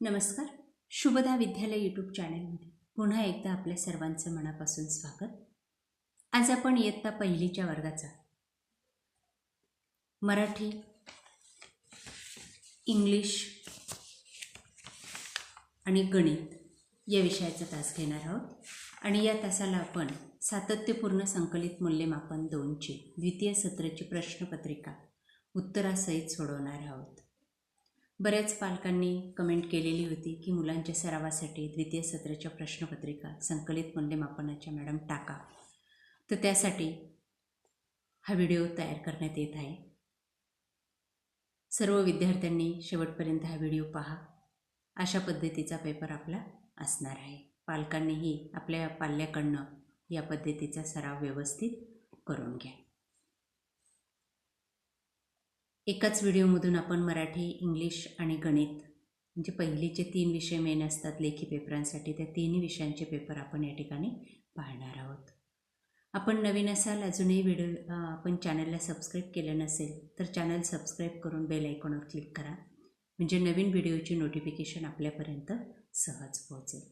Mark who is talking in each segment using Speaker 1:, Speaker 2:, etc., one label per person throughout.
Speaker 1: नमस्कार. शुभदा विद्यालय यूट्यूब चॅनलमध्ये पुन्हा एकदा आपल्या सर्वांचं मनापासून स्वागत. आज आपण इयत्ता पहिलीच्या वर्गाचा मराठी इंग्लिश आणि गणित या विषयाचा तास घेणार आहोत. आणि या तासाला आपण सातत्यपूर्ण संकलित मूल्यमापन दोनची द्वितीय सत्राची प्रश्नपत्रिका उत्तरासहित सोडवणार आहोत. बऱ्याच पालकांनी कमेंट केलेली होती की मुलांच्या सरावासाठी द्वितीय सत्राच्या प्रश्नपत्रिका संकलित मूल्यमापनाच्या मॅडम टाका. तर त्यासाठी हा व्हिडिओ तयार करण्यात येत आहे. सर्व विद्यार्थ्यांनी शेवटपर्यंत हा व्हिडिओ पहा. अशा पद्धतीचा पेपर आपला असणार आहे. पालकांनीही आपल्या पाल्याकडनं या पद्धतीचा सराव व्यवस्थित करून घ्या. एकाच व्हिडिओमधून आपण मराठी इंग्लिश आणि गणित म्हणजे पहिलीचे तीन विषय मेन असतात लेखी पेपरांसाठी त्या तिन्ही विषयांचे पेपर आपण या ठिकाणी पाहणार आहोत. आपण नवीन असाल अजूनही व्हिडिओ आपण चॅनलला सबस्क्राईब केलं नसेल तर चॅनल सबस्क्राईब करून बेल आयकॉनवर क्लिक करा. म्हणजे नवीन व्हिडिओची नोटिफिकेशन आपल्यापर्यंत सहज पोहोचेल.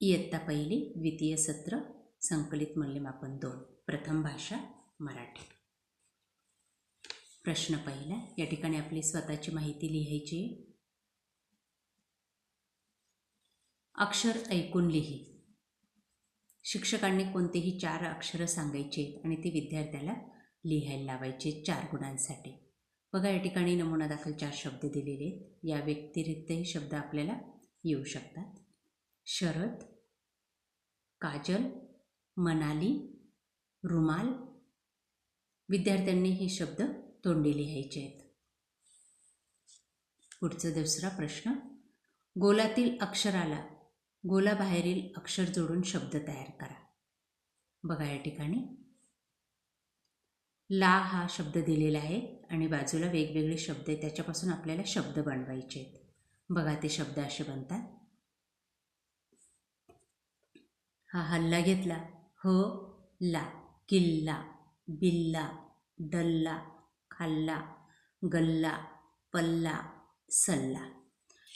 Speaker 1: इयत्ता पहिली द्वितीय सत्र संकलित मूल्यमापन दोन. प्रथम भाषा मराठी. प्रश्न पहिला. या ठिकाणी आपली स्वतःची माहिती लिहायची. अक्षर ऐकून लिही. शिक्षकांनी कोणतेही चार अक्षरं सांगायचे आणि ते विद्यार्थ्याला लिहायला लावायचे चार गुणांसाठी. बघा या ठिकाणी नमुना दाखल चार शब्द दिलेले आहेत. या व्यतिरिक्तही शब्द आपल्याला येऊ शकतात. शरद काजल मनाली रुमाल. विद्यार्थ्यांनी हे शब्द तोंडी लिहायचे आहेत. पुढचा दुसरा प्रश्न. गोलातील अक्षराला गोलाबाहेरील अक्षर जोडून शब्द तयार करा. बघा या ठिकाणी. ला हा शब्द दिलेला आहे आणि बाजूला वेगवेगळे शब्द आहेत त्याच्यापासून आपल्याला शब्द बनवायचे आहेत. बघा ते शब्द असे बनतात. हा हल्ला घेतला. ह ला किल्ला बिल्ला डल्ला खाल्ला गल्ला पल्ला सल्ला.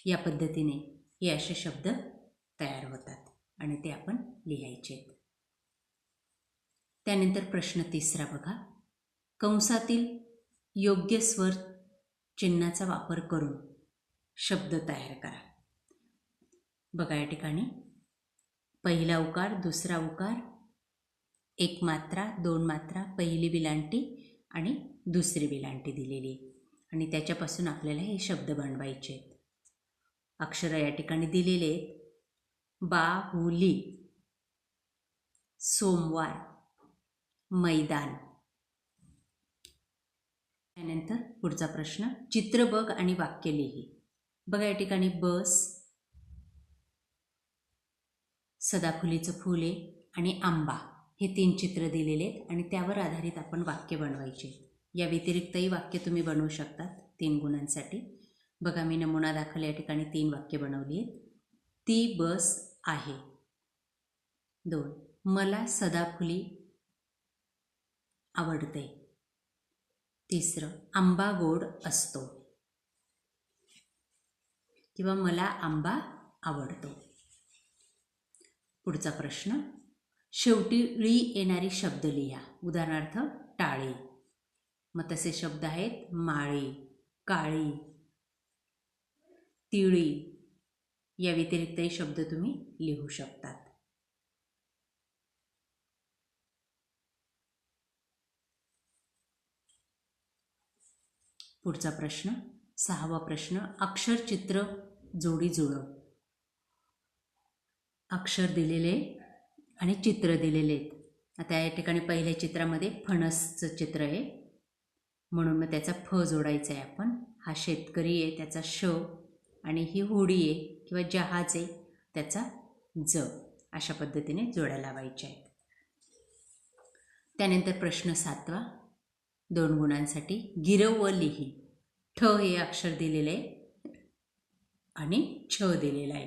Speaker 1: या पद्धतीने हे असे शब्द तयार होतात आणि ते आपण लिहायचे आहेत. त्यानंतर प्रश्न तिसरा बघा. कंसातील योग्य स्वर चिन्हाचा वापर करून शब्द तयार करा. बघा या ठिकाणी. पहिला उकार दुसरा उकार एक मात्रा दोन मात्रा पहिली बिलांटी आणि दुसरी वेलांटी दिलेली. आणि त्याच्यापासून आपल्याला हे शब्द बनवायचे. आहेत अक्षर या ठिकाणी दिलेले आहेत. बाहुली सोमवार मैदान. त्यानंतर पुढचा प्रश्न चित्र बघ आणि वाक्य लिही. बघा या ठिकाणी बस सदाफुलीचं फुल आहे आणि आंबा. हे तीन चित्र दिलेले आहेत आणि त्यावर आधारित आपण वाक्य बनवायचे या व्यतिरिक्तही वाक्य तुम्ही बनवू शकतात तीन गुणांसाठी. बघा मी नमुना दाखल या ठिकाणी तीन वाक्य बनवली आहेत. ती बस आहे. दोन मला सदाफुली आवडते. तिसरं आंबा गोड असतो. किंवा मला आंबा आवडतो. पुढचा प्रश्न शेवटी ळी येणारे शब्द लिहा. उदाहरणार्थ टाळी. मग तसे शब्द आहेत माळी काळी तिळी. या व्यतिरिक्तही शब्द तुम्ही लिहू शकतात. पुढचा प्रश्न सहावा प्रश्न अक्षरचित्र जोडी जुळव. अक्षर दिलेले आणि चित्र दिलेले आहेत. आता या ठिकाणी पहिल्या चित्रामध्ये फणसचं चित्र आहे. म्हणून मग त्याचा फ जोडायचा आहे आपण. हा शेतकरी आहे त्याचा श आणि ही होडी आहे किंवा जहाज आहे त्याचा ज अशा पद्धतीने जोड्या लावायच्या आहेत. त्यानंतर प्रश्न सातवा. दोन गुणांसाठी गिरव व लिही. ठ हे अक्षर दिलेलं आहे आणि छ दिलेला आहे.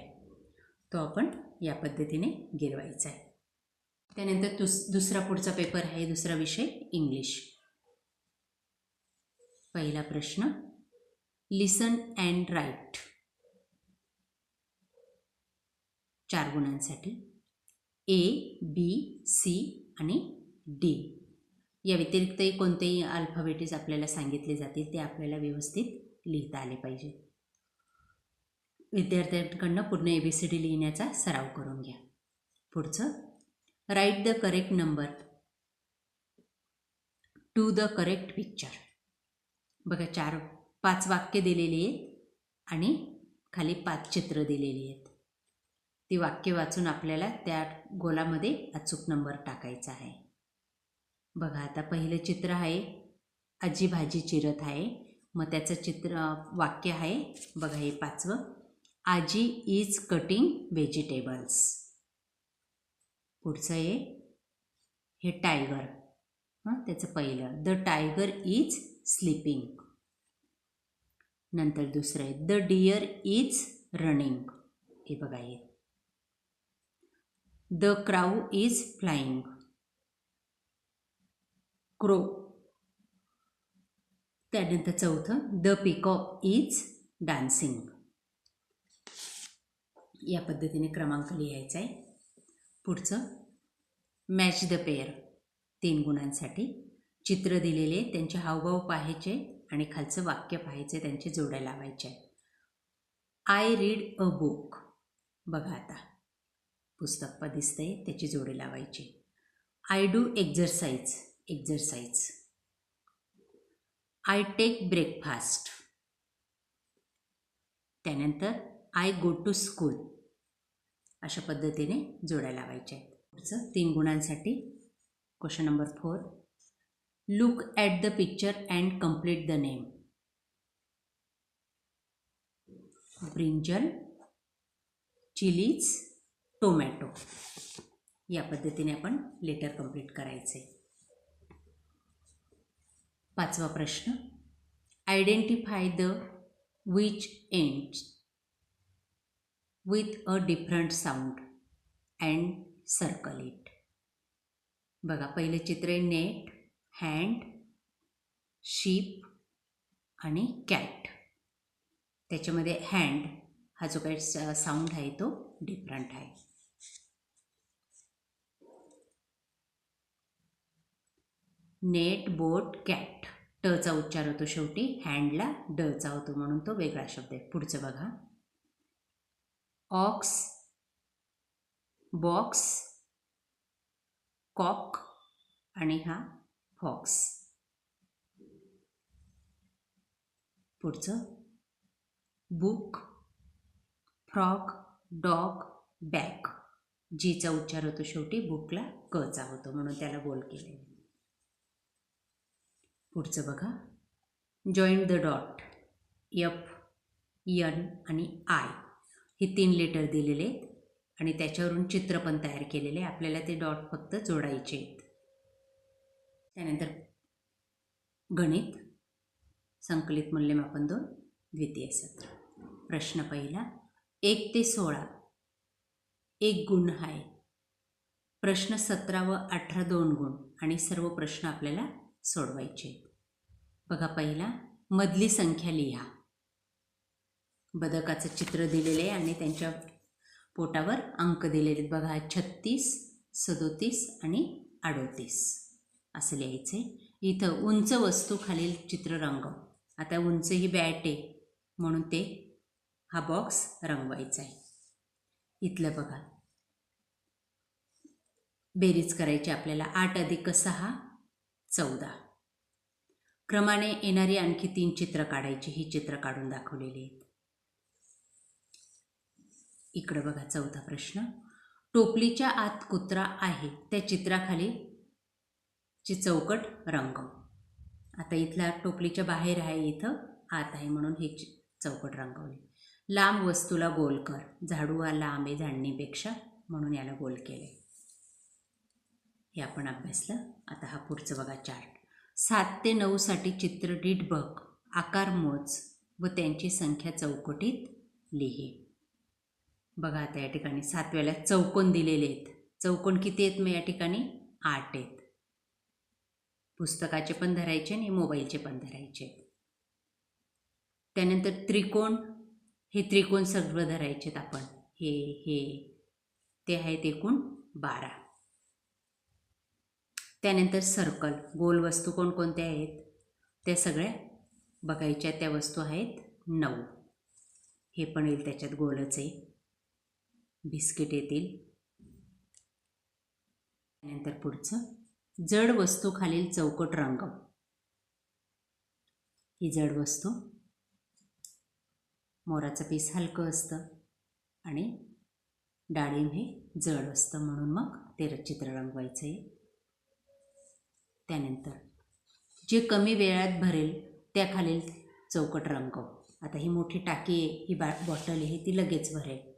Speaker 1: तो आपण या पद्धतीने गिरवायचा आहे. त्यानंतर दुस दुसरा पुढचा पेपर आहे दुसरा विषय इंग्लिश. पहिला प्रश्न लिसन अँड राईट. चार गुणांसाठी. ए बी सी आणि डी. या व्यतिरिक्तही कोणतेही अल्फाबेटीज आपल्याला सांगितले जातील ते आपल्याला व्यवस्थित लिहिता आले पाहिजे. विद्यार्थ्यांकडनं पूर्ण ए बी सी डी लिहिण्याचा सराव करून घ्या. पुढचं write the correct number to the correct picture बघा चार पाच वाक्य दिलेली आहेत आणि खाली पाच चित्र दिलेली आहेत. ती वाक्य वाचून आपल्याला त्या गोलामध्ये अचूक नंबर टाकायचा आहे. बघा आता पहिलं चित्र आहे आजी भाजी चिरत आहे. मग त्याचं चित्र वाक्य आहे बघा हे पाचवं. आजी इज कटिंग व्हेजिटेबल्स पुढचं आहे हे टायगर हां त्याचं पहिलं. द टायगर इज स्लीपिंग नंतर दुसरं आहे. द डिअर इज रनिंग हे बघा हे. The crow is flying crow त्यानंतर चौथं द पिकॉक इज डान्सिंग या पद्धतीने क्रमांक लिहायचा आहे. पुढचं. मॅच द पेअर तीन गुणांसाठी. चित्र दिलेले त्यांचे हावभाव पाहायचे आणि खालचं वाक्य पाहायचे त्यांचे जोड्या लावायचे. आय रीड अ बुक बघा आता. पुस्तक प दिसतंय त्याची जोडे लावायची. I do exercise exercise I take breakfast त्यानंतर आय गो टू स्कूल अशा पद्धतीने जोड्या लावायच्या आहेत. पुढचं तीन गुणांसाठी question number four look at the picture and complete the name brinjal chillies tomato या पद्धतीने आपण लेटर कंप्लीट करायचे. पाचवा प्रश्न. Identify the which end with a different sound and circle it बघा पहिले चित्र आहे नेट हँड शीप आणि कॅट त्याच्यामध्ये हँड हा जो काही साऊंड आहे तो डिफरंट आहे. नेट बोट कॅट टचा उच्चार होतो शेवटी हँडला डचा होतो म्हणून तो वेगळा शब्द आहे. पुढचं बघा. ऑक्स बॉक्स कॉक आणि हा फॉक्स पुढचं. बुक फ्रॉक डॉग बॅक जीचा उच्चार होतो शेवटी. बुकला कचा होतो म्हणून त्याला बोल केले. पुढचं बघा. Joint the dot F N आणि आय हे तीन लेटर दिलेले आहेत. आणि त्याच्यावरून चित्र पण तयार केलेले आहे. आपल्याला ते डॉट फक्त जोडायचे आहेत. त्यानंतर गणित संकलित मूल्यमापन दोन द्वितीय सत्र. प्रश्न पहिला एक ते सोळा एक गुण आहे प्रश्न सतरा व अठरा दोन गुण आणि सर्व प्रश्न आपल्याला सोडवायचे आहेत. बघा पहिला मधली संख्या लिहा. बदकाचं चित्र दिलेलं आहे आणि त्यांच्या पोटावर अंक दिलेले आहेत बघा छत्तीस सदोतीस आणि अडोतीस. असं लिहायचं आहे इथं उंच वस्तू खालील चित्र रंगव आता उंच ही बॅट आहे म्हणून ते हा बॉक्स रंगवायचा आहे. इथलं बघा. बेरीज करायची आपल्याला आठ अधिक सहा चौदा. क्रमाने येणारी आणखी तीन चित्र काढायची. ही चित्र काढून दाखवलेली आहेत. इकडं बघा चौथा प्रश्न. टोपलीच्या आत कुत्रा आहे त्या चित्राखाली ची चौकट रंगव आता इथला टोपलीच्या बाहेर आहे इथं आत आहे म्हणून हे चि- चौकट रंगवली. लांब वस्तूला गोल कर झाडू हा लांब आहे झाडणीपेक्षा म्हणून याला गोल केले. हे आपण अभ्यासलं. आता हा पुढचं बघा चार्ट सात ते नऊसाठी चित्र डीट बघ. आकार मोज व त्यांची संख्या चौकटीत लिही. बघा आता या ठिकाणी सातव्याला चौकोन दिलेले आहेत. चौकोन किती आहेत मग या ठिकाणी? आठ आहेत. पुस्तकाचे पण धरायचे आणि मोबाईलचे पण धरायचे आहेत. त्यानंतर त्रिकोण हे त्रिकोण सर्व धरायचेत आपण. हे हे ते आहेत एकूण बारा. त्यानंतर सर्कल गोल वस्तू कोणकोणत्या आहेत? त्या सगळ्या बघायच्या त्या वस्तू आहेत नऊ. हे पण येईल त्याच्यात गोलच आहे. बिस्किट येतील. त्यानंतर पुढचं जड वस्तू खालील चौकट रंग. ही जड वस्तू मोराचं पीस हलकं असतं आणि डाळिंब हे जड असतं म्हणून मग ते चित्र रंगवायचं आहे. त्यानंतर जे कमी वेळात भरेल त्याखालील चौकट रंगव आता ही मोठी टाकी आहे ही बा बॉटल आहे ती लगेच भरेल.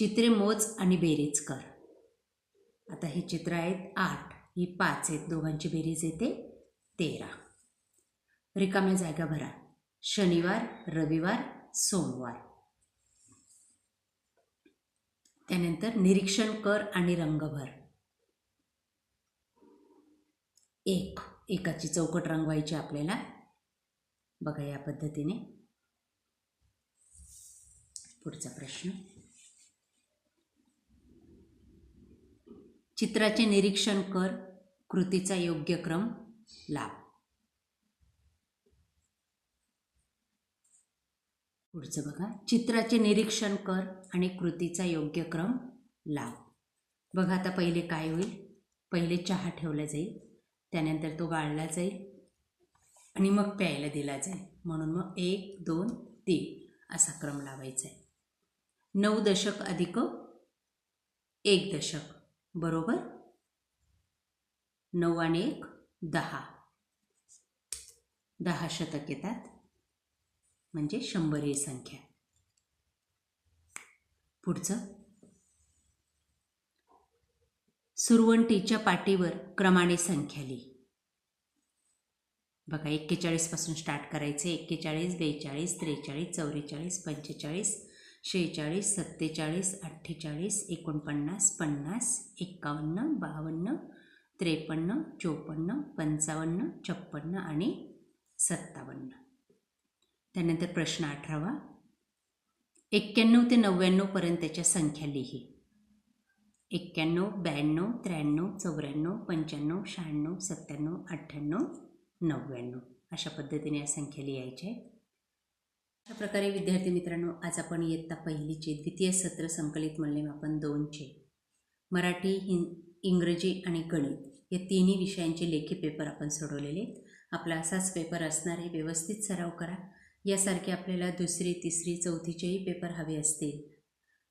Speaker 1: चित्रे मोज आणि बेरीज कर. आता हे चित्र आहेत आठ. ही पाच आहेत. दोघांची बेरीज येते तेरा. रिकाम्या जागा भरा. शनिवार रविवार सोमवार. त्यानंतर निरीक्षण कर आणि रंग भर. एक. एकाची चौकट रंगवायची आपल्याला. बघा या पद्धतीने. पुढचा प्रश्न. चित्राचे निरीक्षण कर कृतीचा योग्य क्रम लाभ पुढचं बघा. चित्राचे निरीक्षण कर आणि कृतीचा योग्य क्रम लाव. बघा आता पहिले काय होईल. पहिले चहा ठेवला जाईल. त्यानंतर तो गाळला जाईल. आणि मग प्यायला दिला जाईल. म्हणून मग एक दोन तीन असा क्रम लावायचा आहे. नऊ दशक अधिक एक दशक. बरोबर? नऊ आणि एक दहा. दहा शतक येतात. म्हणजे शंभर ही संख्या. पुढचं. सुरवंटीच्या पाटीवर क्रमाने संख्या लिही. बघा एक्केचाळीसपासून स्टार्ट करायचे. एक्केचाळीस बेचाळीस त्रेचाळीस चौवेचाळीस पंचेचाळीस शेहेचाळीस सत्तेचाळीस अठ्ठेचाळीस एकोणपन्नास पन्नास एक्कावन्न बावन्न त्रेपन्न चोपन्न पंचावन्न छप्पन्न आणि सत्तावन्न. त्यानंतर प्रश्न अठरावा. एक्क्याण्णव ते नव्याण्णवपर्यंतच्या संख्या लिही. एक्क्याण्णव ब्याण्णव त्र्याण्णव चौऱ्याण्णव पंच्याण्णव शहाण्णव सत्त्याण्णव अठ्ठ्याण्णव नव्याण्णव अशा पद्धतीने या संख्या लिहायच्या आहेत. अशा प्रकारे विद्यार्थी मित्रांनो आज आपण इयत्ता पहिलीचे द्वितीय सत्र संकलित मूल्यमापन दोनचे मराठी हिं इंग्रजी आणि गणित या तिन्ही विषयांचे लेखी पेपर आपण सोडवलेले. आहेत आपला असाच पेपर असणारे व्यवस्थित सराव करा. यासारखे आपल्याला दुसरी तिसरी चौथीचेही पेपर हवे असतील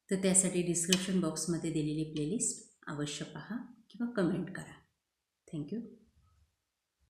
Speaker 1: तर त्यासाठी डिस्क्रिप्शन बॉक्समध्ये दिलेली प्लेलिस्ट अवश्य पहा किंवा कमेंट करा. थँक्यू.